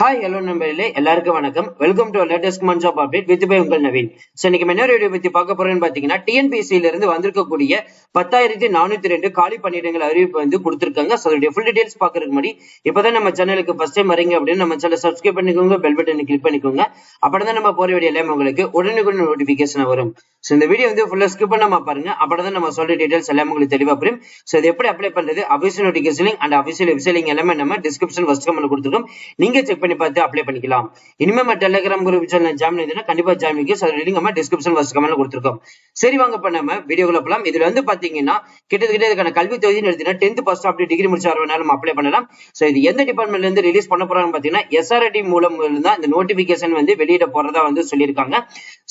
Hi hello நண்பர்களே. எல்லாருக்கும் வணக்கம். வெல்கம் டு லேட்டஸ்ட் மன்ஸ் ஆஃப் அப்டேட் வித் பை உங்கள் நவீன். ஸோ இன்னைக்கு என்ன வீடியோ பத்தி பார்க்க போறேன்னு பாத்தீங்கன்னா டிஎன்பிசியில இருந்து வந்திருக்கக்கூடிய பத்தாயிரத்தி நானூத்தி ரெண்டு காலி பணியிடங்கள் அறிவிப்பு வந்து கொடுத்துருக்காங்க. ஸோ அதோடைய ஃபுல் டீடைல்ஸ் பாக்குறதுக்கு முன்னாடி இப்பதான் நம்ம சேனலுக்கு ஃபர்ஸ்ட் டைம் வரீங்க அப்படின்னு நம்ம சேனல் சப்ஸ்கிரைப் பண்ணிக்கோங்க பெல் பட்டன் கிளிக் பண்ணிக்கோங்க. அப்பதான் நம்ம போற வீடியோ எல்லாமே உங்களுக்கு உடனுக்குடன் நோட்டிபிகேஷன் வரும். ஸோ இந்த வீடியோ வந்து ஃபுல்லா ஸ்கிப் பண்ணாம பாருங்க. அப்பதான் நம்ம சொல்ற டீடைல்ஸ் எல்லாமே உங்களுக்கு தெளிவா புரியும். ஸோ இது எப்படி அப்ளை பண்றது? Official notification and official website எல்லாமே நம்ம டிஸ்கிரிப்ஷன் ஃபர்ஸ்ட் கமெண்ட் கொடுத்துருக்கோம். நீங்க செக் பண்ணி பார்த்து அப்ளை பண்ணிக்கலாம். இனிமே நம்ம டெலிகிராம் குரூப் சேனல் ஜாயின் பண்ணி கண்டிப்பா ஜாயின் பண்ணிக்க சார் லிங்க் நம்ம டிஸ்கிரிப்ஷன் ஃபர்ஸ்ட் கமெண்ட்ல கொடுத்துருக்கோம். சரி வாங்க இப்ப நம்ம வீடியோக்குள்ள போலாம். இதுல வந்து பாத்தீங்கன்னா கிட்டத்தட்ட இதுக்கான கல்வி தொகுதி எடுத்தீங்கன்னா டென்த் ஃபர்ஸ்ட் அப்படி டிகிரி முடிச்சு வரவனால நம்ம அப்ளை பண்ணலாம். சோ இது எந்த டிபார்ட்மெண்ட்ல இருந்து ரிலீஸ் பண்ண போறாங்க பாத்தீங்கன்னா எஸ்ஆர்டி மூலம் தான் இந்த நோட்டிபிகேஷன் வந்து வெளியிட போறதா வந்து சொல்லியிருக்காங்க.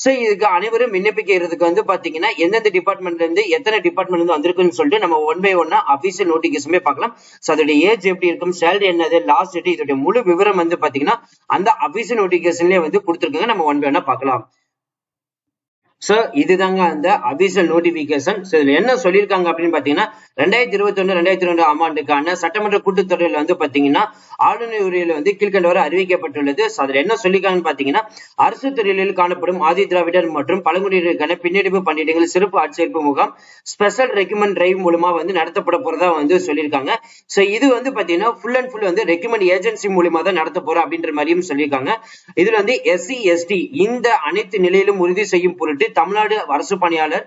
சோ இதுக்கு அனைவரும் விண்ணப்பிக்கிறதுக்கு வந்து பாத்தீங்கன்னா எந்தெந்த டிபார்ட்மெண்ட்ல இருந்து எத்தனை டிபார்ட்மெண்ட் இருந்து வந்திருக்குன்னு சொல்லிட்டு நம்ம ஒன் பை ஒன்னா அபிஷியல் நோட்டிபிகேஷன் பார்க்கலாம். சோ அதோட ஏஜ் எப்படி இருக்கும் சேலரி என்னது லாஸ்ட் டேட் இதோட முழு விவரம் வந்து பாத்தீங்கன்னா அந்த அபிஷியல் நோட்டிபிகேஷன்லயே வந்து கொடுத்துருக்காங்க. நம்ம ஒன் பை ஒன்னா பார்க்கலாம். சோ இதுதாங்க அந்த அபிஷியல் நோட்டிபிகேஷன் சோ இதுல என்ன சொல்லியிருக்காங்க அப்படின்னு பாத்தீங்கன்னா ரெண்டாயிரத்தி இருபத்தி ஒண்ணு ரெண்டாயிரத்தி ரெண்டு ஆண்டுக்கான சட்டமன்ற கூட்டுத்தொடரில் வந்து பாத்தீங்கன்னா ஆளுநர் உரையில் வந்து கீழ்கண்டவரை அறிவிக்கப்பட்டுள்ளது. சோ அதுல என்ன சொல்லியிருக்காங்கன்னு பாத்தீங்கன்னா அரசு துறைகளில் காணப்படும் ஆதி திராவிடர் மற்றும் பழங்குடியினருக்கான பின்னடைவு பணியிடங்கள் சிறப்பு ஆட்சேர்ப்பு முகாம் ஸ்பெஷல் ரெக்கமெண்ட் டிரைவ் மூலமா வந்து நடத்தப்பட போறதா வந்து சொல்லியிருக்காங்க. சோ இது வந்து பாத்தீங்கன்னா ஃபுல் அண்ட் ஃபுல் வந்து ரெக்கமெண்ட் ஏஜென்சி மூலியமா தான் நடத்த போறோம் அப்படின்ற மாதிரியும் சொல்லியிருக்காங்க. இதுல வந்து எஸ்சி எஸ்டி இந்த அனைத்து நிலையிலும் உறுதி செய்யும் பொருட்டு தமிழ்நாடு அரசு பணியாளர்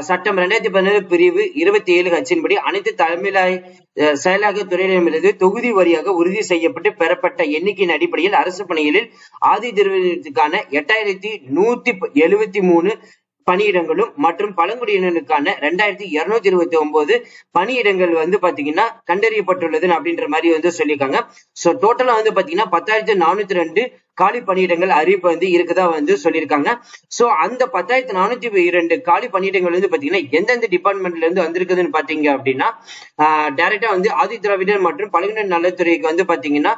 சட்டம் இரண்டாயிரத்தி பதினேழு பிரிவு இருபத்தி ஏழு ஹச்சின்படி அனைத்து தலைமையிலாய் செயலாக்க துறையிடமிருந்து தொகுதி வரியாக உறுதி செய்யப்பட்டு பெறப்பட்ட எண்ணிக்கையின் அடிப்படையில் அரசு பணிகளில் ஆதி திருவிழத்துக்கான எட்டாயிரத்தி நூத்தி எழுபத்தி மூணு பணியிடங்களும் மற்றும் பழங்குடியினருக்கான ரெண்டாயிரத்தி இருநூத்தி இருபத்தி ஒன்பது பணியிடங்கள் வந்து பாத்தீங்கன்னா கண்டறியப்பட்டுள்ளது அப்படின்ற மாதிரி வந்து சொல்லியிருக்காங்க. சோ டோட்டலா வந்து பாத்தீங்கன்னா பத்தாயிரத்தி நானூத்தி ரெண்டு காலி பணியிடங்கள் அறிவிப்பு வந்து இருக்குதா வந்து சொல்லியிருக்காங்க. சோ அந்த பத்தாயிரத்தி நானூத்தி இரண்டு காலி பணியிடங்கள் வந்து பாத்தீங்கன்னா எந்தெந்த டிபார்ட்மெண்ட்ல இருந்து வந்திருக்குதுன்னு பாத்தீங்க அப்படின்னா டைரக்டா வந்து ஆதி திராவிடர் மற்றும் பழங்குடியினர் நலத்துறைக்கு வந்து பாத்தீங்கன்னா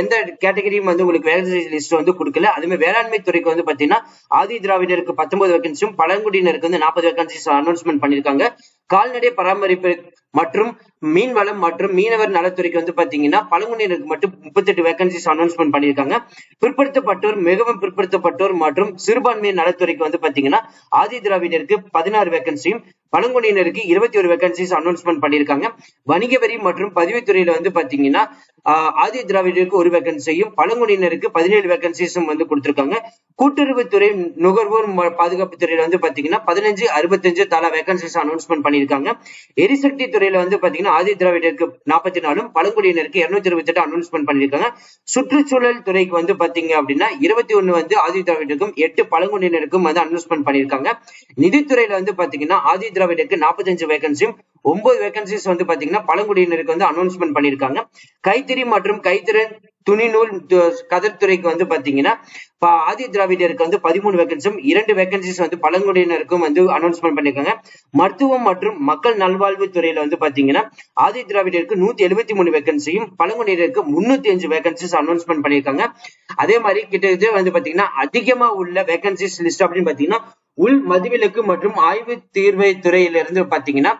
எந்த கேட்டகரியும் வந்து உங்களுக்கு வேலை லிஸ்ட் வந்து கொடுக்கல. அதுமே வேளாண்மை துறைக்கு வந்து பாத்தீங்கன்னா ஆதி திராவிடருக்கு பத்தொன்பது வேகன்சியும் பழங்குடியினருக்கு வந்து நாற்பது வேகன்சிஸ் அனௌன்ஸ்மெண்ட் பண்ணிருக்காங்க கால்நடை பராமரிப்பு மற்றும் மீன் வளம் மற்றும் மீனவர் நலத்துறைக்கு வந்து பாத்தீங்கன்னா பழங்குடியினருக்கு மட்டும் முப்பத்தெட்டு வேகன்சிஸ் அனௌன்ஸ்மெண்ட் பண்ணியிருக்காங்க. பிற்படுத்தப்பட்டோர் மிகவும் பிற்படுத்தப்பட்டோர் மற்றும் சிறுபான்மையினர் நலத்துறைக்கு வந்து பாத்தீங்கன்னா ஆதி திராவிடருக்கு பதினாறு வேகன்சியும் பழங்குடியினருக்கு இருபத்தி ஒரு வேகன்சிஸ் அனௌன்ஸ்மெண்ட் பண்ணியிருக்காங்க. வணிக வரி மற்றும் பதிவுத்துறையில வந்து பாத்தீங்கன்னா ஆதி திராவிடருக்கு ஒரு வேகன்சியும் பழங்குடியினருக்கு பதினேழு வேகன்சிஸும் வந்து கொடுத்திருக்காங்க. கூட்டுறவுத்துறை நுகர்வோர் பாதுகாப்பு துறையில வந்து பாத்தீங்கன்னா பதினஞ்சு அறுபத்தஞ்சு தலா வேகன்சிஸ் அனௌன்ஸ்மெண்ட் பண்ணியிருக்காங்க. எரிசக்தி துறையில வந்து பாத்தீங்கன்னா ஆதி திராவிடருக்கு நாற்பத்தி நாலும் பழங்குடியினருக்கு இருநூத்தி இருபத்தி எட்டு அனௌன்ஸ்மெண்ட் பண்ணியிருக்காங்க. சுற்றுச்சூழல் துறைக்கு வந்து பாத்தீங்க அப்படின்னா இருபத்தி ஒண்ணு வந்து ஆதி திராவிடருக்கும் எட்டு பழங்குடியினருக்கும் வந்து அனௌன்ஸ்மெண்ட் பண்ணியிருக்காங்க. நிதித்துறையில வந்து பாத்தீங்கன்னா ஆதி திராவிடருக்கு நாற்பத்தஞ்சு வேகன்சியும் ஒன்பது வேகன்சிஸ் வந்து பாத்தீங்கன்னா பழங்குடியினருக்கு வந்து அனௌன்ஸ்மெண்ட் பண்ணியிருக்காங்க. கைத்தறி மற்றும் கைத்திறன் துணிநூல் கதர்துறைக்கு வந்து பாத்தீங்கன்னா ஆதி திராவிடருக்கு வந்து பதிமூணு வேகன்சியும் இரண்டு வேகன்சிஸ் வந்து பழங்குடியினருக்கும் வந்து அனௌன்ஸ்மெண்ட் பண்ணிருக்காங்க மருத்துவம் மற்றும் மக்கள் நல்வாழ்வு துறையில வந்து பாத்தீங்கன்னா ஆதி திராவிடருக்கு நூத்தி எழுபத்தி மூணு வேகன்சியும் பழங்குடியினருக்கு முன்னூத்தி அஞ்சு வேகன்சிஸ் அனௌன்ஸ்மெண்ட் பண்ணிருக்காங்க அதே மாதிரி கிட்டத்தட்ட வந்து பாத்தீங்கன்னா அதிகமா உள்ள வேகன்சிஸ் லிஸ்ட் அப்படின்னு பாத்தீங்கன்னா உள் மதுவிலக்கு மற்றும் ஆய்வு தீர்வை துறையிலிருந்து பாத்தீங்கன்னா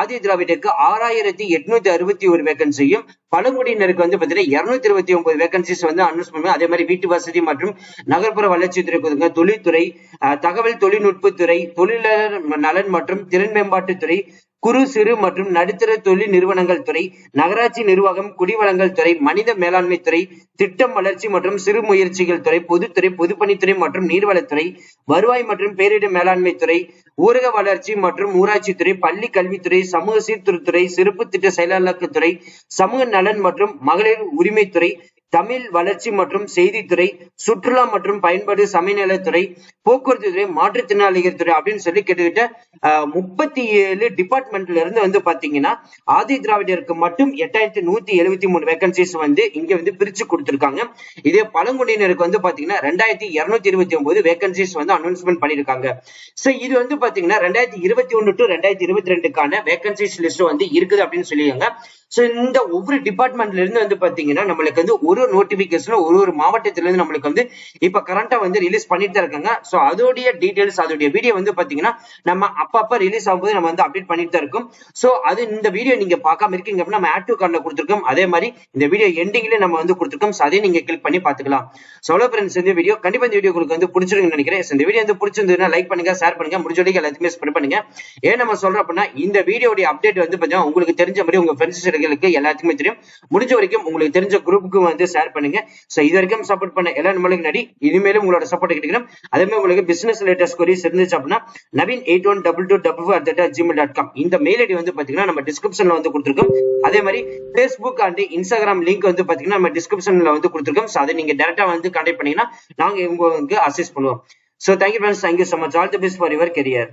ஆதி திராவிடருக்கு ஆறாயிரத்தி எட்நூத்தி அறுபத்தி ஒரு வேகன்சியும் பழங்குடியினருக்கு வந்து பாத்தீங்கன்னா இருநூத்தி இருபத்தி ஒன்பது வேகன்சிஸ் வந்து அனௌன்ஸ் பண்ணுவோம் அதே மாதிரி வீட்டு வசதி மற்றும் நகர்ப்புற வளர்ச்சித்துறை கொடுங்க. தொழில்துறை தகவல் தொழில்நுட்பத்துறை தொழிலாளர் நலன் மற்றும் திறன் மேம்பாட்டுத்துறை குறு சிறு மற்றும் நடுத்தர தொழில் நிறுவனங்கள் துறை நகராட்சி நிர்வாகம் குடிவளங்கள் துறை மனித மேலாண்மை துறை திட்டம் வளர்ச்சி மற்றும் சிறு முயற்சிகள் துறை பொதுத்துறை பொதுப்பணித்துறை மற்றும் நீர்வளத்துறை வருவாய் மற்றும் பேரிடர் மேலாண்மை துறை ஊரக வளர்ச்சி மற்றும் ஊராட்சி துறை பள்ளி கல்வித்துறை சமூக சீர்திருத்துறை சிறப்பு திட்ட செயலாளர்த்துறை சமூக நலன் மற்றும் மகளிர் உரிமைத்துறை தமிழ் வளர்ச்சி மற்றும் செய்தித்துறை சுற்றுலா மற்றும் பயன்பாடு சமயநலத்துறை போக்குவரத்து துறை மாற்றுத்திறனாளிகள் துறை அப்படின்னு சொல்லி கிட்டத்தட்ட முப்பத்தி ஏழு டிபார்ட்மெண்ட்ல இருந்து வந்து பாத்தீங்கன்னா ஆதி திராவிடருக்கு மட்டும் எட்டாயிரத்தி நூத்தி எழுபத்தி மூணு வேகன்சிஸ் வந்து இங்க வந்து பிரிச்சு கொடுத்திருக்காங்க. இதே பழங்குடியினருக்கு வந்து பாத்தீங்கன்னா ரெண்டாயிரத்தி இருநூத்தி இருபத்தி ஒன்பது வேகன்சிஸ் வந்து அனௌன்ஸ்மெண்ட் பண்ணிருக்காங்க. சோ இது வந்து பாத்தீங்கன்னா ரெண்டாயிரத்தி இருபத்தி ஒன்னு டு ரெண்டாயிரத்தி இருபத்தி ரெண்டுக்கான வேகன்சிஸ் லிஸ்ட் வந்து இருக்குது அப்படின்னு சொல்லியிருக்காங்க. சோ இந்த ஒவ்வொரு டிபார்ட்மெண்ட்ல இருந்து வந்து பாத்தீங்கன்னா நம்மளுக்கு வந்து ஒரு நோட்டிபிகேஷன் ஒரு ஒரு மாவட்டத்துல இருந்து நம்மளுக்கு வந்து இப்ப கரண்டா வந்து ரிலீஸ் பண்ணிட்டு தான் இருக்காங்க. சோ அதோடைய டீடைல்ஸ் அதோடைய வீடியோ வந்து பாத்தீங்கன்னா நம்ம அப்பப்ப ரிலீஸ் ஆகும்போது நம்ம வந்து அப்டேட் பண்ணிட்டு தான் இருக்கும். சோ அது இந்த வீடியோ நீங்க பார்க்காம இருக்கீங்க அப்படின்னா நம்ம ஆக்டிவ் கார்டில் கொடுத்துருக்கோம். அதே மாதிரி இந்த வீடியோ எண்டிங்ல நம்ம வந்து கொடுத்துருக்கோம். சோ அதையும் நீங்க கிளிக் பண்ணி பாத்துக்கலாம் சோலோ ஃப்ரெண்ட்ஸ் இந்த வீடியோ கண்டிப்பா இந்த வீடியோ உங்களுக்கு வந்து பிடிச்சிருக்குன்னு நினைக்கிறேன். இந்த வீடியோ வந்து பிடிச்சிருந்ததுன்னா லைக் பண்ணுங்க ஷேர் பண்ணுங்க. முடிஞ்ச வரைக்கும் எல்லாத்தையுமே ஸ்ப்ரெட் பண்ணுங்க. ஏன் நம்ம சொல்றோம் அப்படின்னா இந்த வீடியோடைய அப்டேட் வந்து பாத்தீங்கன்னா உங்களுக்கு தெரிஞ்ச மாதிரி உங்க ஃப்ரெண்ட்ஸ் சர்க்கிளுக்கு எல்லாத்துக்குமே தெரியும். முடிஞ்ச வரைக்கும் உங்களுக்கு தெரிஞ்ச குரூப்புக்கு வந்து ஷேர் பண்ணுங்க. சோ இது வரைக்கும் சப்போர்ட் பண்ண எல்லா நம்மளுக்கு நடி இனிமேலும் உங்களோட சப்போர்ட் கிடைக்கணும். அதே மாதிரி உங்களுக்கு பிசினஸ் லேட்டஸ்ட் கொரிஸ் இருந்துச்சு அப்படின்னா Naveen eight one double two double four at Gmail dot com இந்த மெயில் ஐடி வந்து பாத்தீங்கன்னா நம்ம டிஸ்கிரிப்ஷன்ல வந்து கொடுத்துருக்கோம். அதே மாதிரி ஃபேஸ்புக் அண்ட் இன்ஸ்டாகிராம் லிங்க் வந்து பாத்தீங்கன்னா நம்ம டிஸ்கிரிப்ஷன்ல வந்து கொடுத்துருக்கோம். ஸோ அதை நீங்க டேரக்டா வந்து கான்டாக்ட் பண்ணீங்கன்னா நாங்க உங்களுக்கு அசிஸ்ட் பண்ணுவோம். So thank you friends thank you so much all the best for your career